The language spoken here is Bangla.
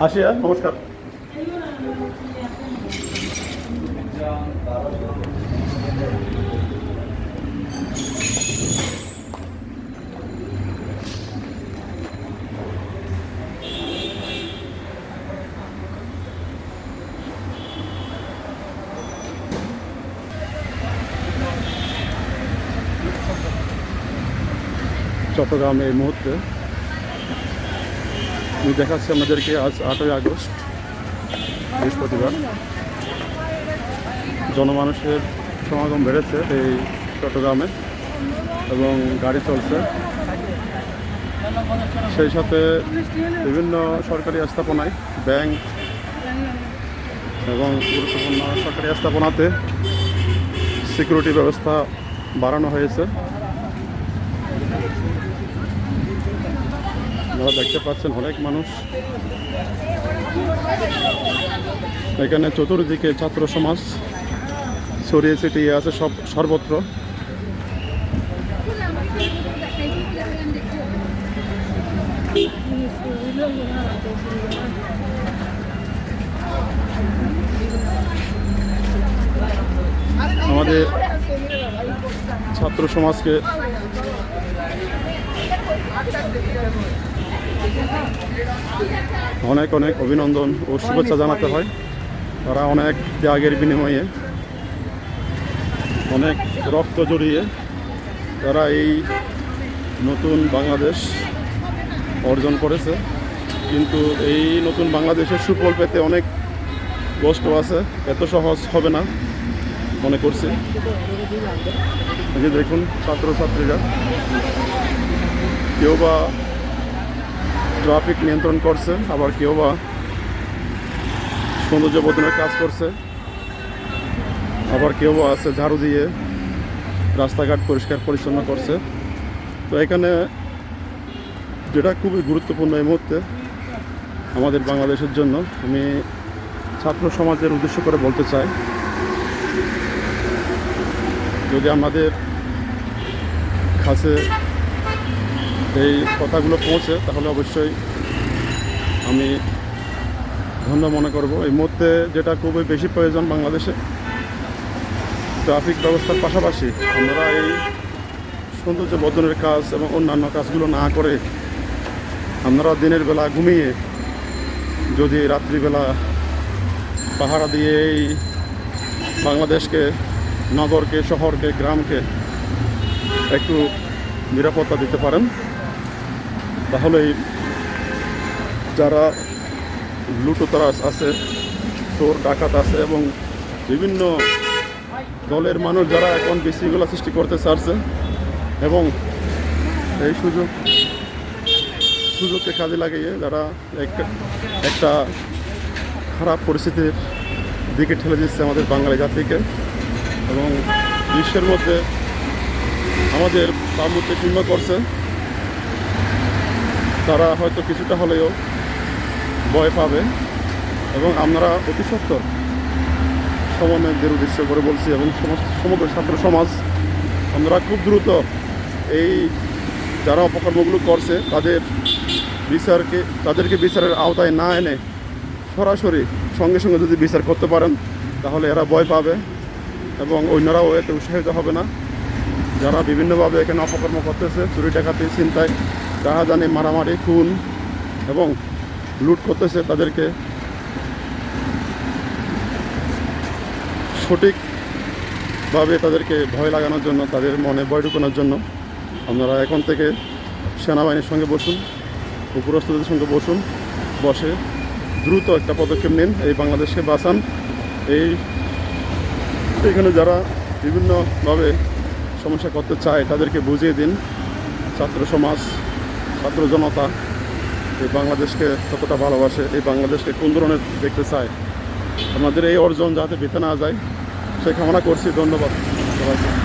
আসি হ্যাঁ নমস্কার। চট্টগ্রাম এই মুহূর্তে আমি দেখাচ্ছি আমাদেরকে আজ আটই আগস্ট, বৃহস্পতিবার। জনমানুষের সমাগম বেড়েছে এই চট্টগ্রামে এবং গাড়ি চলছে। সেই সাথে বিভিন্ন সরকারি স্থাপনায় ব্যাংক এবং গুরুত্বপূর্ণ সরকারি স্থাপনাতে সিকিউরিটি ব্যবস্থা বাড়ানো হয়েছে। আপনারা দেখতে পাচ্ছেন অনেক মানুষ। এখানে চতুর্দিকে ছাত্র সমাজ, ছড়িয়ে ছিটিয়ে আছে সব, সর্বত্র। আমাদের ছাত্র সমাজকে অনেক অনেক অভিনন্দন ও শুভেচ্ছা জানাতে হয়। তারা অনেক ত্যাগের বিনিময়ে অনেক রক্ত জড়িয়ে তারা এই নতুন বাংলাদেশ অর্জন করেছে। কিন্তু এই নতুন বাংলাদেশের সুফল পেতে অনেক কষ্ট আছে, এত সহজ হবে না মনে করছি। দেখুন ছাত্রছাত্রীরা, কেউ বা ট্রাফিক নিয়ন্ত্রণ করছে, আবার কেউ বা সৌন্দর্য বর্ধনের কাজ করছে। আবার কেউ আছে ঝাড়ু দিয়ে রাস্তাঘাট পরিষ্কার পরিচ্ছন্ন করছে। তো এখানে যেটা খুবই গুরুত্বপূর্ণ এই মুহূর্তে আমাদের বাংলাদেশের জন্য, আমি ছাত্র সমাজের উদ্দেশ্য করে বলতে চাই, যদি আমাদের কাছে এই কথাগুলো পৌঁছে, তাহলে অবশ্যই আমি ধন্য মনে করব। এই মুহূর্তে যেটা খুবই বেশি প্রয়োজন বাংলাদেশে, ট্রাফিক ব্যবস্থার পাশাপাশি আমরা এই সৌন্দর্য বর্ধনের কাজ এবং অন্যান্য কাজগুলো না করে আমরা দিনের বেলা ঘুমিয়ে যদি রাত্রিবেলা পাহারা দিয়ে এই বাংলাদেশকে, নগরকে, শহরকে, গ্রামকে একটু নিরাপত্তা দিতে পারেন। তাহলেই যারা লুটোতরাস আছে, চোর, ডাকাত আছে এবং বিভিন্ন দলের মানুষ যারা এখন বিশৃঙ্খলা সৃষ্টি করতে চাচ্ছে এবং এই সুযোগ, সুযোগকে কাজে লাগিয়ে যারা এক- একটা খারাপ পরিস্থিতির দিকে ঠেলে দিচ্ছে আমাদের বাঙালি জাতিকে এবং বিশ্বের মধ্যে আমাদের বাবুতে কিংবা করছে। তারা হয়তো কিছুটা হলেও ভয় পাবে এবং আমরা অতি সত্তর সমন্বয়কদের উদ্দেশ্য করে বলছি এবং সমস্ত সমগ্র ছাত্র সমাজ আমরা খুব দ্রুত এই যারা অপকর্মগুলো করছে, তাদের বিচারকে, তাদেরকে বিচারের আওতায় না এনে সরাসরি সঙ্গে সঙ্গে যদি বিচার করতে পারেন, তাহলে এরা ভয় পাবে এবং অন্যরাও এতে উৎসাহিত হবে না। যারা বিভিন্নভাবে এখানে অপকর্ম করতেছে, চুরি ডাকাতি চিন্তায় জাহাজানি মারামারি, খুন এবং লুট করতেছে তাদেরকে। সঠিকভাবে তাদেরকে ভয় লাগানোর জন্য, তাদের মনে ভয় ঢুকানোর জন্য আপনারা এখন থেকে সেনাবাহিনীর সঙ্গে বসুন উপরস্থদের সঙ্গে বসুন, বসে দ্রুত একটা পদক্ষেপ নিন, এই বাংলাদেশকে বাঁচান। এই এখানে যারা বিভিন্নভাবে সমস্যা করতে চায়, তাদেরকে বুঝিয়ে দিন, ছাত্র সমাজ ছাত্র জনতা এই বাংলাদেশকে কতটা ভালোবাসে, এই বাংলাদেশকে কোন ধরনের দেখতে চায়। আমাদের এই অর্জন যাতে বেঁধে না যায় সে কামনা করছি, ধন্যবাদ সবাইকে।